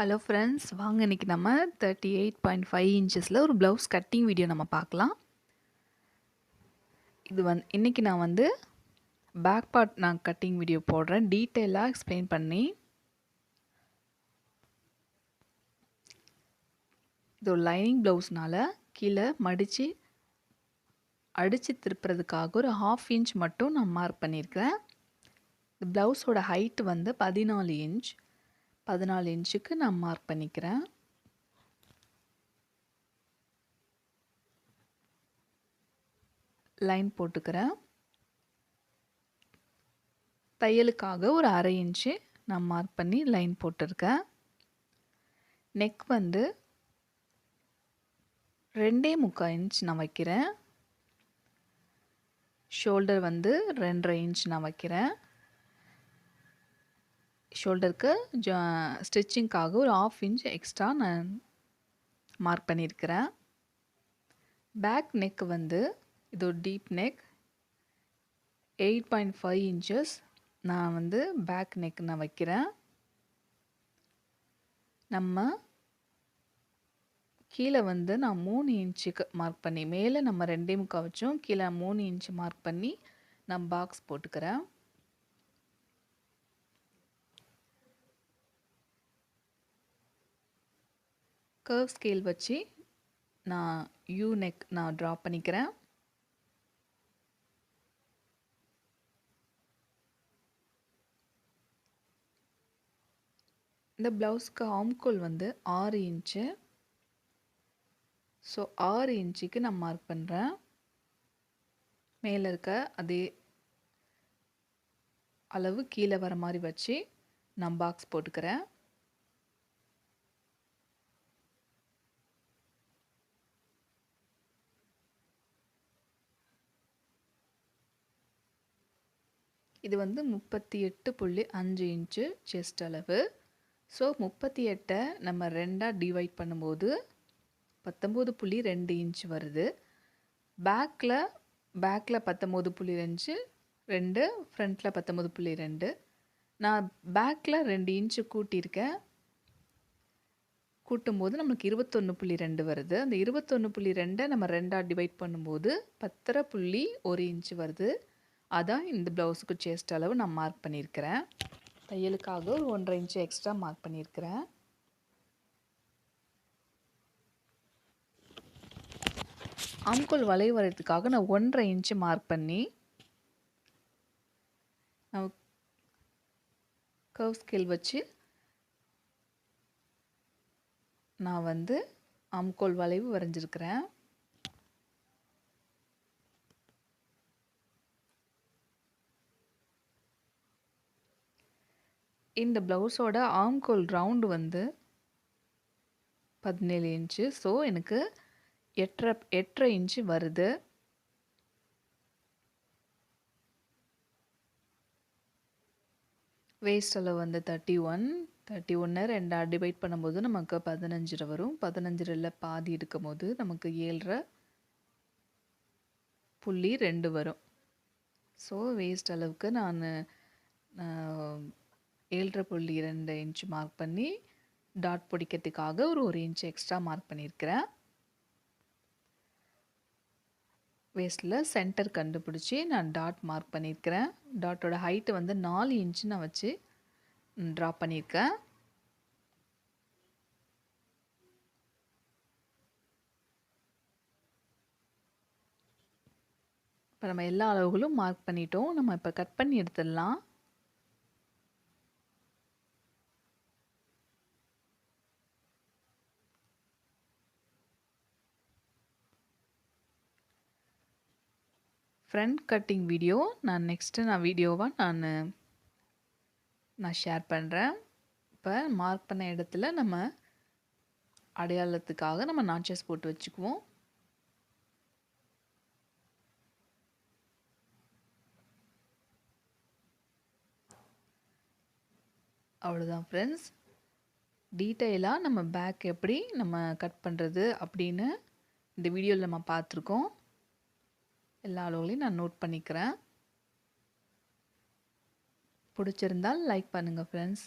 Hello friends வாங்க இன்னைக்கு நம்ம தேர்ட்டி எயிட் பாயிண்ட் ஃபைவ் இன்ச்சஸில் ஒரு ப்ளவுஸ் கட்டிங் வீடியோ நம்ம பார்க்கலாம். இது வந்து இன்றைக்கி நான் வந்து பேக் பார்ட் நான் கட்டிங் வீடியோ போடுறேன். டீட்டெயிலாக எக்ஸ்பிளைன் பண்ணி இது ஒரு லைனிங் ப்ளவுஸ்னால் கீழே மடித்து அடித்து திருப்புறதுக்காக ஒரு ஹாஃப் இன்ச் மட்டும் நான் மார்க் பண்ணியிருக்கிறேன். இந்த ப்ளவுஸோட ஹைட் வந்து பதினாலு இன்ச் பதினாலு இன்ச்சுக்கு நான் மார்க் பண்ணிக்கிறேன். லைன் போட்டுக்கிறேன். தையலுக்காக ஒரு அரை இன்ச்சு நான் மார்க் பண்ணி லைன் போட்டிருக்கேன். நெக் வந்து ரெண்டே முக்கால் இன்ச் நான் வைக்கிறேன். ஷோல்டர் வந்து ரெண்டரை இன்ச் நான் வைக்கிறேன். ஷோல்டருக்கு ஜா ஸ்டிச்சிங்க்காக ஒரு ஆஃப் இன்ச் எக்ஸ்ட்ரா நான் மார்க் பண்ணியிருக்கிறேன். பேக் நெக் வந்து இது ஒரு deep neck eight point five inches நான் வந்து பேக் நெக் நான் வைக்கிறேன். நம்ம கீழே வந்து நான் மூணு இன்ச்சுக்கு மார்க் பண்ணி மேலே நம்ம ரெண்டே முக்கால் வச்சோம் கீழே மூணு இன்ச்சு மார்க் பண்ணி நான் பாக்ஸ் போட்டுக்கிறேன். கர்வ் ஸ்கேல் வச்சு நான் யூ நெக் நான் ட்ரா பண்ணிக்கிறேன். இந்த ப்ளவுஸ்க்கு ஆம்கோல் வந்து ஆறு இன்ச்சு ஸோ ஆறு இன்ச்சுக்கு நான் மார்க் பண்ணுறேன் மேலே இருக்க அதே அளவு கீழே வர மாதிரி வச்சு நான் பாக்ஸ் போட்டுக்கிறேன். இது வந்து முப்பத்தி எட்டு புள்ளி அஞ்சு இன்ச்சு செஸ்ட் அளவு. ஸோ முப்பத்தி எட்டை நம்ம ரெண்டாக டிவைட் பண்ணும்போது பத்தொம்போது புள்ளி ரெண்டு இன்ச் வருது. பேக்கில் பேக்கில் பத்தொம்போது புள்ளி ரெஞ்சு ரெண்டு ஃப்ரண்ட்டில் பத்தொம்போது புள்ளி ரெண்டு. நான் பேக்கில் ரெண்டு இன்ச்சு கூட்டியிருக்கேன். கூட்டும்போது நம்மளுக்கு இருபத்தொன்று புள்ளி ரெண்டு வருது. அந்த இருபத்தொன்று புள்ளி ரெண்டை நம்ம ரெண்டாக டிவைட் பண்ணும்போது பத்தரை புள்ளி ஒரு இன்ச்சு வருது. அதான் இந்த ப்ளவுஸுக்கு சேஸ்ட் அளவு நான் மார்க் பண்ணியிருக்கிறேன். தையலுக்காக ஒரு ஒன்றரை இன்ச்சு எக்ஸ்ட்ரா மார்க் பண்ணியிருக்கிறேன். ஆம்கோல் வளைவு வரைகிறதுக்காக நான் ஒன்றரை இன்ச்சு மார்க் பண்ணி நான் கர்வ் ஸ்கேல் வச்சு நான் வந்து ஆம்கோல் வளைவு வரைஞ்சிருக்கிறேன். இந்த ப்ளவுஸோட ஆம்கோல் ரவுண்டு வந்து பதினேழு இன்ச்சு. ஸோ எனக்கு எட்டரை எட்டரை இன்ச்சு வருது. வேஸ்ட் அளவு வந்து தேர்ட்டி ஒன் தேர்ட்டி ஒன்று ரெண்டாக டிவைட் பண்ணும்போது நமக்கு பதினஞ்சரை வரும். பதினஞ்சரில் பாதி இருக்கும் போது நமக்கு ஏழரை புள்ளி ரெண்டு வரும். ஸோ வேஸ்ட் அளவுக்கு நான் ஏழரை புள்ளி இரண்டு இன்ச் மார்க் பண்ணி டாட் பிடிக்கிறதுக்காக ஒரு ஒரு இன்ச் எக்ஸ்ட்ரா மார்க் பண்ணியிருக்கிறேன். வேஸ்ட்டில் சென்டர் கண்டுபிடிச்சி நான் டாட் மார்க் பண்ணியிருக்கிறேன். டாட்டோட ஹைட்டு வந்து நாலு இன்ச்சு நான் வச்சு ட்ரா பண்ணியிருக்கேன். இப்போ நம்ம எல்லா அளவுகளும் மார்க் பண்ணிட்டோம். நம்ம இப்போ கட் பண்ணி எடுத்துடலாம். ஃப்ரண்ட் கட்டிங் வீடியோ நான் நெக்ஸ்ட்டு நான் வீடியோவாக நான் நான் ஷேர் பண்ணுறேன் இப்போ மார்க் பண்ண இடத்துல நம்ம அடையாளத்துக்காக நம்ம நாச்சஸ் போட்டு வச்சுக்குவோம். அவ்வளோதான் ஃப்ரெண்ட்ஸ் டீட்டெயிலாக நம்ம பேக் எப்படி நம்ம கட் பண்ணுறது அப்படின்னு இந்த வீடியோவில் நம்ம பார்த்துருக்கோம். எல்லா அளவுகளையும் நான் நோட் பண்ணிக்கிறேன். பிடிச்சிருந்தால் லைக் பண்ணுங்கள் ஃப்ரெண்ட்ஸ்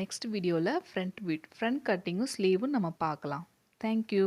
நெக்ஸ்ட் வீடியோவில் ஃப்ரண்ட் வீட் ஃப்ரண்ட் கட்டிங்கும் ஸ்லீவும் நம்ம பார்க்கலாம். தேங்க்யூ